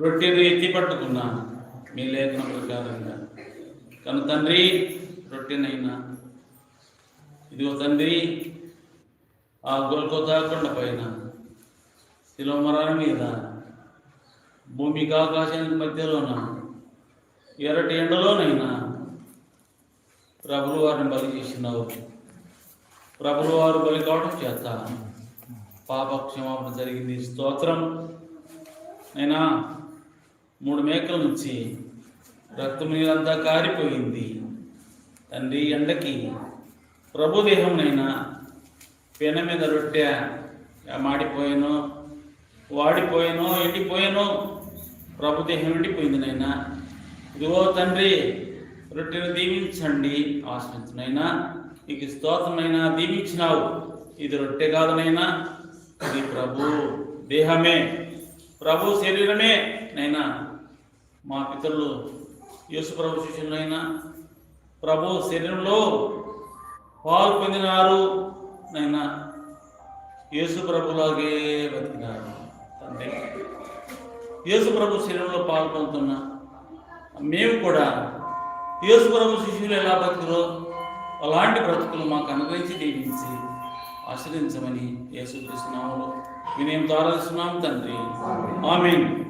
రొట్టెను ఎత్తి పట్టుకున్నాను. మీ లేఖన ప్రకారంగా కను తండ్రి రొట్టెనైనా. ఇదిగో తండ్రి ఆ గొల్కొతా కొండ పైన శిలోమరాల మీద భూమికి ఆకాశానికి మధ్యలోన ఎర్రటి ఎండలోనైనా ప్రభులు వారిని బలి చేసినావు. ప్రభులు వారు బలి కావడం చేత పాప క్షమాపణ జరిగింది. స్తోత్రం. నైనా మూడు మేకల నుంచి రక్తం నీళ్ళంతా కారిపోయింది. తండ్రి ఎండకి ప్రభుదేహంనైనా పెన మీద రొట్టె మాడిపోయానో వాడిపోయానో ఎండిపోయానో ప్రభుదేహం ఎండిపోయింది నైనా ఇదిగో తండ్రి రొట్టెను దీవించండి ఆశ్రయించినైనా. నీకు స్తోత్రమైనా దీవించినావు. ఇది రొట్టె కాదునైనా ఇది ప్రభు దేహమే. ప్రభు శరీరమే నైనా మా పితరులు యేసు ప్రభు శిష్యులైనా ప్రభు శరీరంలో పాలు పొందినారు నైనా యేసు ప్రభులాగే బతికినారు. తండ్రి యేసు ప్రభు శరీరంలో పాలు పొందుతున్నా మేము కూడా యేసు ప్రభు శిష్యులు ఎలా బతుకురో అలాంటి బ్రతుకులు మాకు అనుగ్రహించి దీవించి ఆశ్రయించమని యేసు కృష్ణనామములో వినయం ఆరాధిస్తున్నాం తండ్రి. ఆమేన్.